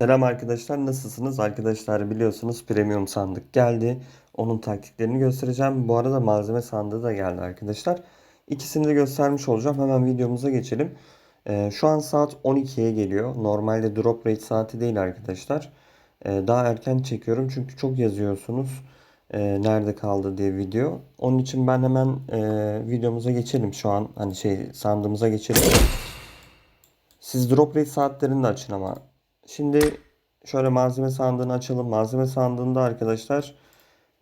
Selam arkadaşlar nasılsınız? Arkadaşlar biliyorsunuz premium sandık geldi. Onun taktiklerini göstereceğim. Bu arada malzeme sandığı da geldi arkadaşlar. İkisini de göstermiş olacağım. Hemen videomuza geçelim. Ee, şu an saat 12'ye geliyor. Normalde drop rate saati değil arkadaşlar. Ee, daha erken çekiyorum çünkü çok yazıyorsunuz. Ee, nerede kaldı diye video. Onun için ben hemen e, videomuza geçelim şu an. Hani şey sandığımıza geçelim. Siz drop rate saatlerini de açın ama. Şimdi şöyle malzeme sandığını açalım. Malzeme sandığında arkadaşlar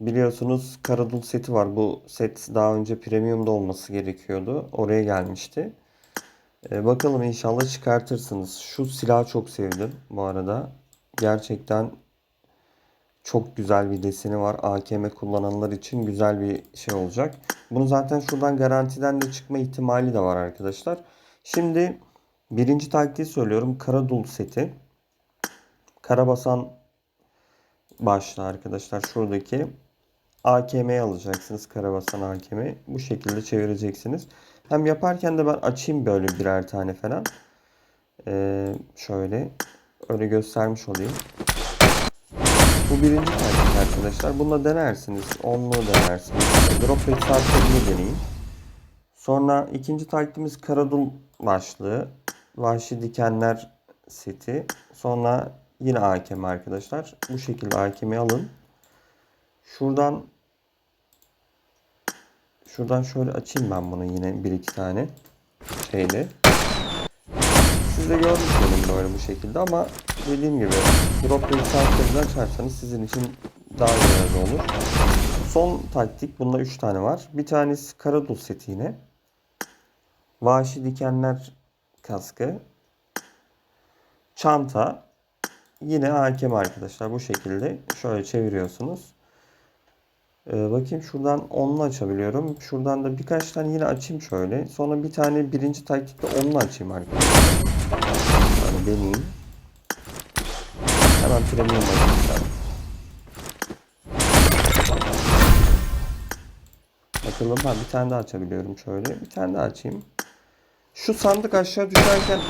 biliyorsunuz Karadul seti var. Bu set daha önce premiumda olması gerekiyordu. Oraya gelmişti. Ee, bakalım inşallah çıkartırsınız. Şu silahı çok sevdim bu arada. Gerçekten çok güzel bir deseni var. AKM kullananlar için güzel bir şey olacak. Bunu zaten şuradan garantiden de çıkma ihtimali de var arkadaşlar. Şimdi birinci taktiği söylüyorum. Karadul seti. Karabasan başlı arkadaşlar şuradaki AKM'yi alacaksınız. Karabasan AKM'yi. Bu şekilde çevireceksiniz. Hem yaparken de ben açayım böyle birer tane falan. Ee, şöyle öyle göstermiş olayım. Bu birinci taktik arkadaşlar. Bununla denersiniz. Onlu denersiniz. Drop rate saatlerini deneyin. Sonra ikinci taktiğimiz Karadul başlığı. Vahşi dikenler seti. Sonra yine AKM arkadaşlar. Bu şekilde AKM'yi alın. Şuradan şuradan şöyle açayım ben bunu yine bir iki tane şeyle. Siz de görmüş olun böyle bu şekilde ama dediğim gibi drop saatlerini açarsanız sizin için daha yararlı olur. Son taktik bunda 3 tane var. Bir tanesi Karadul seti yine. Vahşi dikenler kaskı. Çanta. Yine hakem arkadaşlar bu şekilde şöyle çeviriyorsunuz. Ee, bakayım şuradan onlu açabiliyorum. Şuradan da birkaç tane yine açayım şöyle. Sonra bir tane birinci taktikte onlu açayım arkadaşlar. Yani deneyeyim. Hemen premium arkadaşlar. Bakalım ha bir tane daha açabiliyorum şöyle. Bir tane daha açayım. Şu sandık aşağı düşerken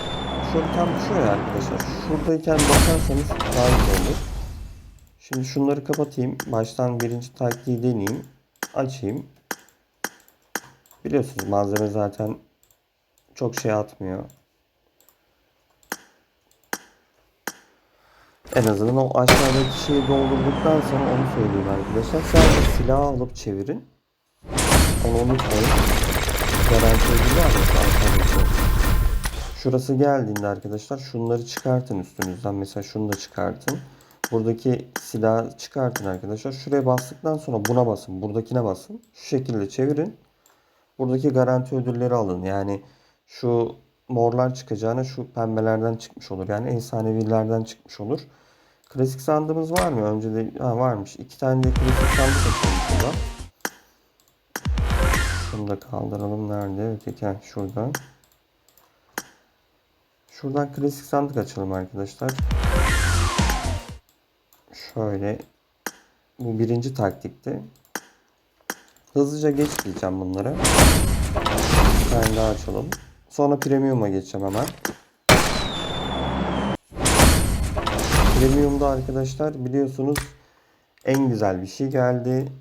şöyle tam ya arkadaşlar. Şuradayken bakarsanız iyi olur. Şimdi şunları kapatayım. Baştan birinci taktiği deneyeyim. Açayım. Biliyorsunuz malzeme zaten çok şey atmıyor. En azından o aşağıdaki şeyi doldurduktan sonra onu söyleyeyim arkadaşlar. Sadece silahı alıp çevirin. Onu unutmayın. Garanti ödülü ya arkadaşlar. Şurası geldiğinde arkadaşlar şunları çıkartın üstünüzden. Mesela şunu da çıkartın. Buradaki silahı çıkartın arkadaşlar. Şuraya bastıktan sonra buna basın. Buradakine basın. Şu şekilde çevirin. Buradaki garanti ödülleri alın. Yani şu morlar çıkacağına şu pembelerden çıkmış olur. Yani efsanevilerden çıkmış olur. Klasik sandığımız var mı? Önce de ha, varmış. İki tane de klasik sandık açalım şurada. Şunu da kaldıralım. Nerede? Öteki şuradan. Şuradan klasik sandık açalım arkadaşlar. Şöyle. Bu birinci taktikti. Hızlıca geç diyeceğim bunları. Bir tane daha açalım. Sonra premium'a geçeceğim hemen. Premium'da arkadaşlar biliyorsunuz en güzel bir şey geldi.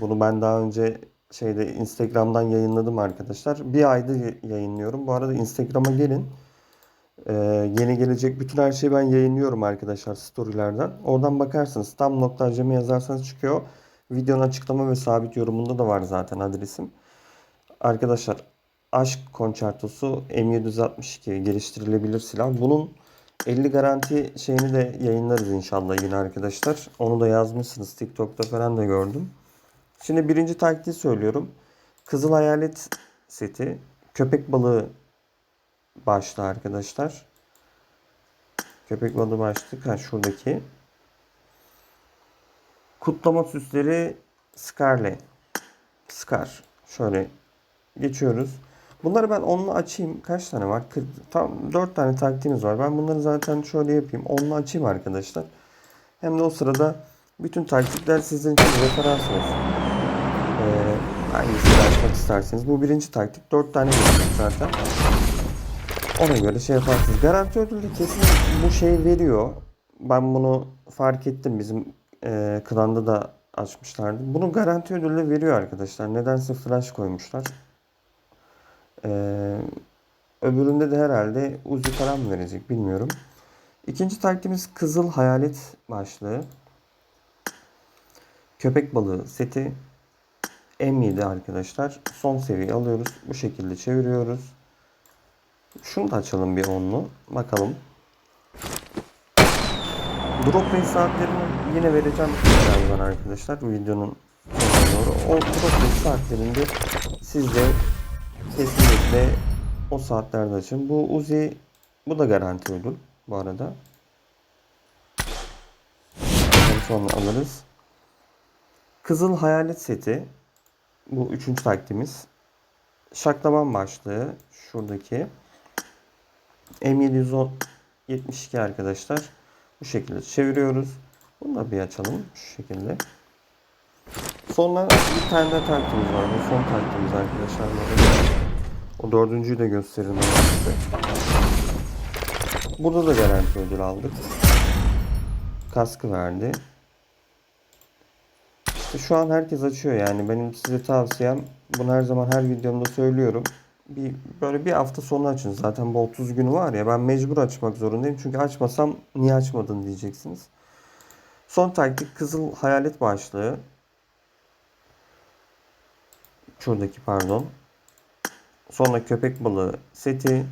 Bunu ben daha önce şeyde Instagram'dan yayınladım arkadaşlar. Bir ayda yayınlıyorum. Bu arada Instagram'a gelin. Ee, yeni gelecek bütün her şeyi ben yayınlıyorum arkadaşlar storylerden. Oradan bakarsınız. Tam nokta acemi yazarsanız çıkıyor. Videonun açıklama ve sabit yorumunda da var zaten adresim. Arkadaşlar Aşk Konçertosu M762 geliştirilebilir silah. Bunun 50 garanti şeyini de yayınlarız inşallah yine arkadaşlar. Onu da yazmışsınız. TikTok'ta falan da gördüm. Şimdi birinci taktiği söylüyorum. Kızıl Hayalet seti. Köpek balığı başlı arkadaşlar. Köpek balığı başlık. Ha şuradaki. Kutlama süsleri Scarlet. Scar. Şöyle geçiyoruz. Bunları ben onunla açayım. Kaç tane var? 40, tam 4 tane taktiğimiz var. Ben bunları zaten şöyle yapayım. Onunla açayım arkadaşlar. Hem de o sırada bütün taktikler sizin için referans olsun. Ee, hangisini açmak isterseniz. Bu birinci taktik. 4 tane geçecek zaten. Ona göre şey yaparsınız. Garanti ödülü kesin bu şey veriyor. Ben bunu fark ettim. Bizim e, klanda da açmışlardı. Bunu garanti ödülle veriyor arkadaşlar. Nedense flash koymuşlar. E, öbüründe de herhalde Uzi falan mı verecek bilmiyorum. İkinci taktiğimiz Kızıl Hayalet başlığı. Köpek balığı seti. M7 arkadaşlar. Son seviye alıyoruz. Bu şekilde çeviriyoruz. Şunu da açalım bir onlu. Bakalım. Drop rate saatlerini yine vereceğim birazdan arkadaşlar. Bu videonun sonuna doğru. O drop rate saatlerinde siz de kesinlikle o saatlerde açın. Bu Uzi bu da garanti ödül bu arada. Sonra alırız. Kızıl Hayalet seti. Bu üçüncü taktiğimiz. Şaklaban başlığı. Şuradaki. M772 arkadaşlar. Bu şekilde çeviriyoruz. Bunu da bir açalım. Şu şekilde. Sonra bir tane daha taktiğimiz var. Bu son taktiğimiz arkadaşlar. O dördüncüyü de gösteririm size. Burada da garanti ödül aldık. Kaskı verdi. İşte şu an herkes açıyor yani. Benim size tavsiyem bunu her zaman her videomda söylüyorum. Bir böyle bir hafta sonu açın. Zaten bu 30 günü var ya ben mecbur açmak zorundayım. Çünkü açmasam niye açmadın diyeceksiniz. Son taktik Kızıl Hayalet başlığı. Şuradaki pardon. Sonra köpek balığı seti,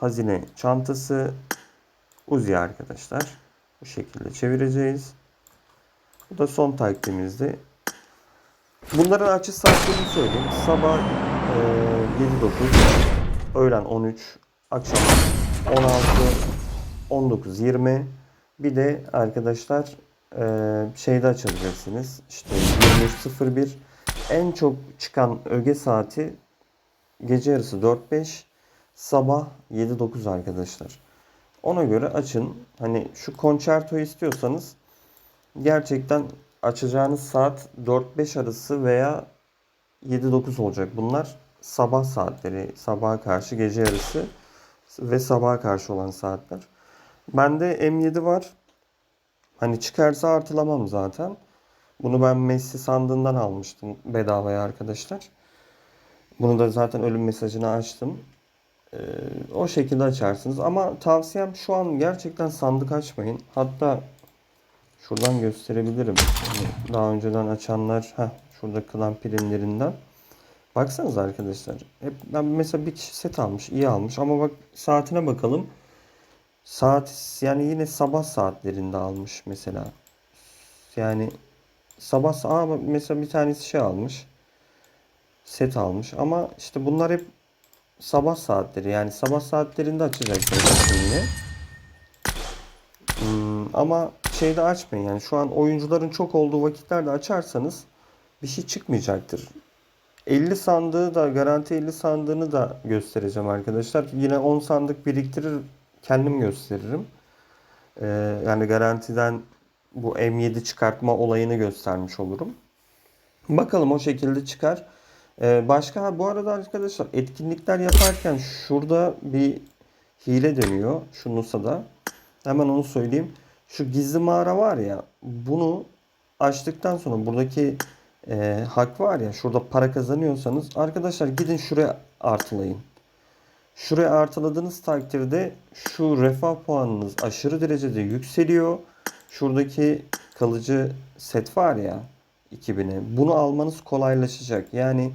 hazine çantası, Uzi arkadaşlar. Bu şekilde çevireceğiz. Bu da son taktiğimizdi. Bunların açış saatlerini söyleyeyim. Sabah e, 7-9, öğlen 13, akşam 16, 19, 20. Bir de arkadaşlar e, şeyde açacaksınız. İşte 23.01 en çok çıkan öge saati gece yarısı 4-5, sabah 7-9 arkadaşlar. Ona göre açın. Hani şu konçerto istiyorsanız gerçekten açacağınız saat 4-5 arası veya 7-9 olacak. Bunlar sabah saatleri, sabaha karşı gece yarısı ve sabaha karşı olan saatler. Bende M7 var. Hani çıkarsa artılamam zaten. Bunu ben Messi sandığından almıştım bedavaya arkadaşlar. Bunu da zaten ölüm mesajını açtım. Ee, o şekilde açarsınız. Ama tavsiyem şu an gerçekten sandık açmayın. Hatta şuradan gösterebilirim. Hani daha önceden açanlar heh, şurada klan primlerinden. Baksanız arkadaşlar. Hep ben mesela bir set almış, iyi almış ama bak saatine bakalım. Saat yani yine sabah saatlerinde almış mesela. Yani sabah aa, mesela bir tanesi şey almış. Set almış ama işte bunlar hep sabah saatleri yani sabah saatlerinde açacaksınız yine. Hmm, ama şeyde açmayın yani şu an oyuncuların çok olduğu vakitlerde açarsanız bir şey çıkmayacaktır. 50 sandığı da garanti 50 sandığını da göstereceğim arkadaşlar. Yine 10 sandık biriktirir kendim gösteririm. Ee, yani garantiden bu M7 çıkartma olayını göstermiş olurum. Bakalım o şekilde çıkar. Ee, başka bu arada arkadaşlar etkinlikler yaparken şurada bir hile dönüyor. Şu Nusa'da. Hemen onu söyleyeyim. Şu gizli mağara var ya bunu açtıktan sonra buradaki e, hak var ya şurada para kazanıyorsanız arkadaşlar gidin şuraya artılayın. Şuraya artıladığınız takdirde şu refah puanınız aşırı derecede yükseliyor. Şuradaki kalıcı set var ya 2000'e bunu almanız kolaylaşacak. Yani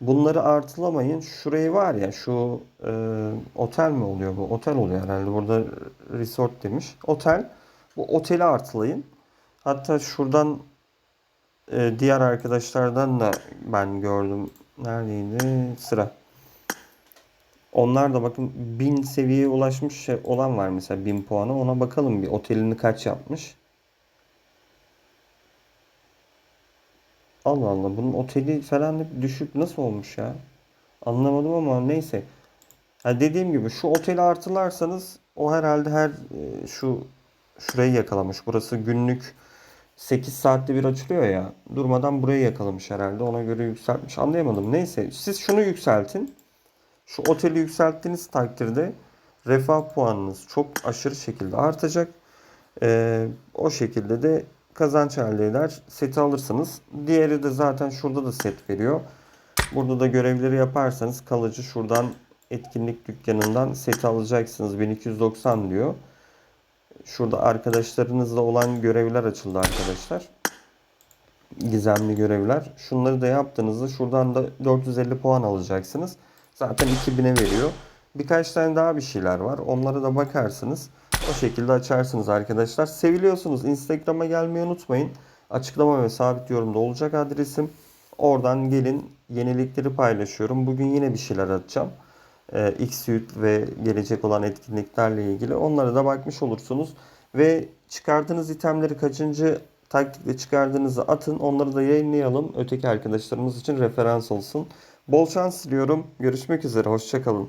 bunları artılamayın. Şurayı var ya şu e, otel mi oluyor bu? Otel oluyor herhalde. Burada resort demiş. Otel. Bu oteli artılayın. Hatta şuradan e, diğer arkadaşlardan da ben gördüm. Neredeydi? Sıra. Onlar da bakın 1000 seviyeye ulaşmış şey olan var mesela 1000 puanı. Ona bakalım bir otelini kaç yapmış. Allah Allah bunun oteli falan hep düşük nasıl olmuş ya? Anlamadım ama neyse. Ha dediğim gibi şu oteli artılarsanız o herhalde her e, şu şurayı yakalamış. Burası günlük 8 saatte bir açılıyor ya. Durmadan burayı yakalamış herhalde. Ona göre yükseltmiş. Anlayamadım. Neyse siz şunu yükseltin. Şu oteli yükselttiğiniz takdirde refah puanınız çok aşırı şekilde artacak. Ee, o şekilde de kazanç elde eder. Seti alırsınız. Diğeri de zaten şurada da set veriyor. Burada da görevleri yaparsanız kalıcı şuradan etkinlik dükkanından seti alacaksınız. 1290 diyor. Şurada arkadaşlarınızla olan görevler açıldı arkadaşlar. Gizemli görevler. Şunları da yaptığınızda şuradan da 450 puan alacaksınız. Zaten 2000'e veriyor. Birkaç tane daha bir şeyler var. Onlara da bakarsınız. O şekilde açarsınız arkadaşlar. Seviliyorsunuz. Instagram'a gelmeyi unutmayın. Açıklama ve sabit yorumda olacak adresim. Oradan gelin yenilikleri paylaşıyorum. Bugün yine bir şeyler atacağım. Ee, X-Suite ve gelecek olan etkinliklerle ilgili. Onlara da bakmış olursunuz. Ve çıkardığınız itemleri kaçıncı taktikle çıkardığınızı atın. Onları da yayınlayalım. Öteki arkadaşlarımız için referans olsun. Bol şans diliyorum. Görüşmek üzere. Hoşçakalın.